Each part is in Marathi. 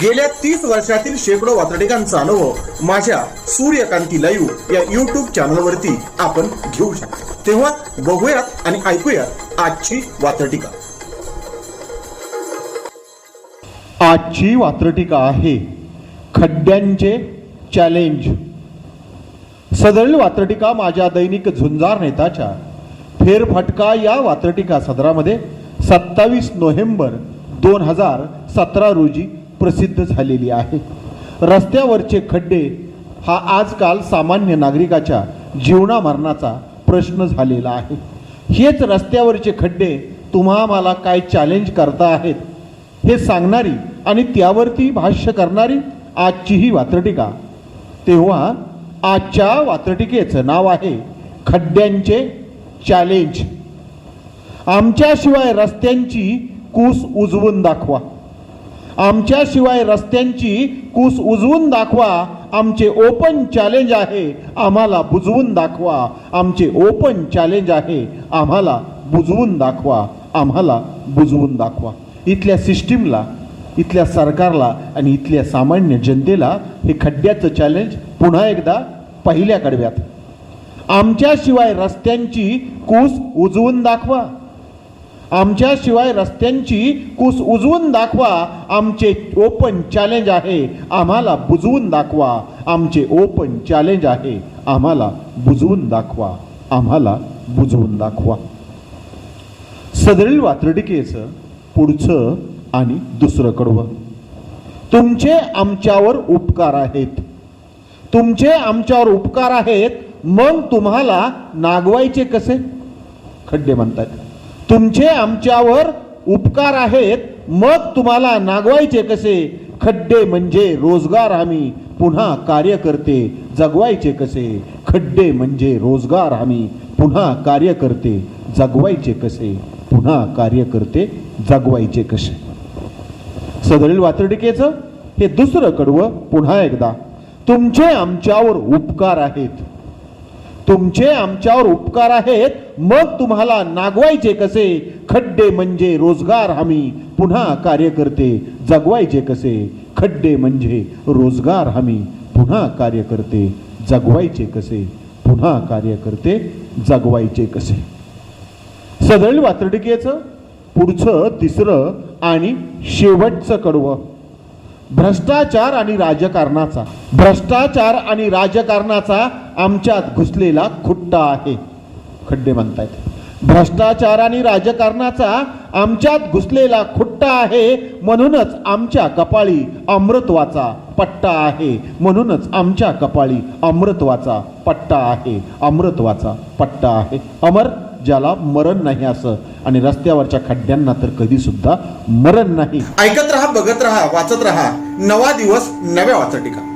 गेल्या तीस वर्षातील शेकडो वातडिकांचा अनुभव माझ्या सूर्यकांती लाईव्ह या युट्यूब चॅनलवरती आपण घेऊ शकतो. तेव्हा बघूयात आणि ऐकूयात आजची वातडिका आजची वात्रटिका आहे खड्ड्यांचे चॅलेंज सदरील वात्रटिका माझ्या दैनिक झुंजार नेताच्या. फेरफटका या वात्रटिका सदरामध्ये सत्तावीस नोव्हेंबर दोन हजार सतरा रोजी प्रसिद्ध झालेली आहे. रस्त्यावरचे खड्डे हा आजकाल सामान्य नागरिकाच्या जीवनामरणाचा प्रश्न झालेला आहे. हेच रस्त्यावरचे खड्डे तुम्हा मला काय चॅलेंज करता आहेत? हे सांगणारी आणि त्यावरती भाष्य करणारी आजची ही वात्रटिका. तेव्हा आजच्या वात्रटिकेचं नाव आहे खड्ड्यांचे चॅलेंज आमच्याशिवाय रस्त्यांची कूस उजवून दाखवा. आमच्याशिवाय रस्त्यांची कूस उजवून दाखवा. आमचे ओपन चॅलेंज आहे. आम्हाला बुजवून दाखवा. आमचे ओपन चॅलेंज आहे. आम्हाला बुजवून दाखवा. आम्हाला बुजवून दाखवा. इथल्या सिस्टीमला इथल्या सरकारला आणि इथल्या सामान्य जनतेला हे खड्ड्याचं चॅलेंज पुन्हा एकदा पहिल्या कडव्यात. आमच्याशिवाय रस्त्यांची कूस उजवून दाखवा. आमच्याशिवाय रस्त्यांची कूस उजवून दाखवा. आमचे ओपन चॅलेंज आहे. आम्हाला बुजवून दाखवा. आमचे ओपन चॅलेंज आहे. आम्हाला बुजवून दाखवा. आम्हाला बुजवून दाखवा. सदरील वात्रडिकेचं पुढचं आणि दुसरं कडवं तुमचे आमच्यावर उपकार आहेत. तुमचे आमच्यावर उपकार आहेत. मग तुम्हाला नागवायचे कसे? खड्डे म्हणतात तुमचे आमच्यावर उपकार आहेत मग तुम्हाला नागवायचे कसे? खड्डे म्हणजे रोजगार हमी पुन्हा कार्यकर्ते जगवायचे कसे? खड्डे म्हणजे रोजगार हमी पुन्हा कार्यकर्ते जगवायचे कसे? पुन्हा कार्यकर्ते जगवायचे कसे? सदरील वातर्डिकेचं हे दुसरं कडवं पुन्हा एकदा. तुमचे आमच्यावर उपकार आहेत. तुमचे आमच्यावर उपकार आहेत मग तुम्हाला नागवायचे कसे? खड्डे म्हणजे रोजगार हमी. पुन्हा कार्यकर्ते जगवायचे कसे? खड्डे म्हणजे रोजगार हमी. पुन्हा कार्यकर्ते जगवायचे कसे? पुन्हा कार्यकर्ते जगवायचे कसे? सदळ वात्रटिकेचं पुढचं तिसरं आणि शेवटचं कडवं. भ्रष्टाचार आणि राजकारणाचा. भ्रष्टाचार आणि राजकारणाचा आमच्यात घुसलेला खुट्टा आहे. खड्डे म्हणतायत. भ्रष्टाचार आणि राजकारणाचा आमच्यात घुसलेला खुट्टा आहे. म्हणूनच आमच्या कपाळी अमृतवाचा पट्टा आहे. म्हणूनच आमच्या कपाळी अमृतवाचा पट्टा आहे. अमृतवाचा पट्टा आहे. अमर ज्याला मरण नाही असं. आणि रस्त्यावरच्या खड्ड्यांना तर कधी सुद्धा मरण नाही. ऐकत राहा बघत राहा वाचत राहा. नवा दिवस नव्या वाचटिका.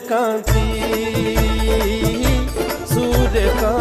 सूर्यकांती सूर्यकांती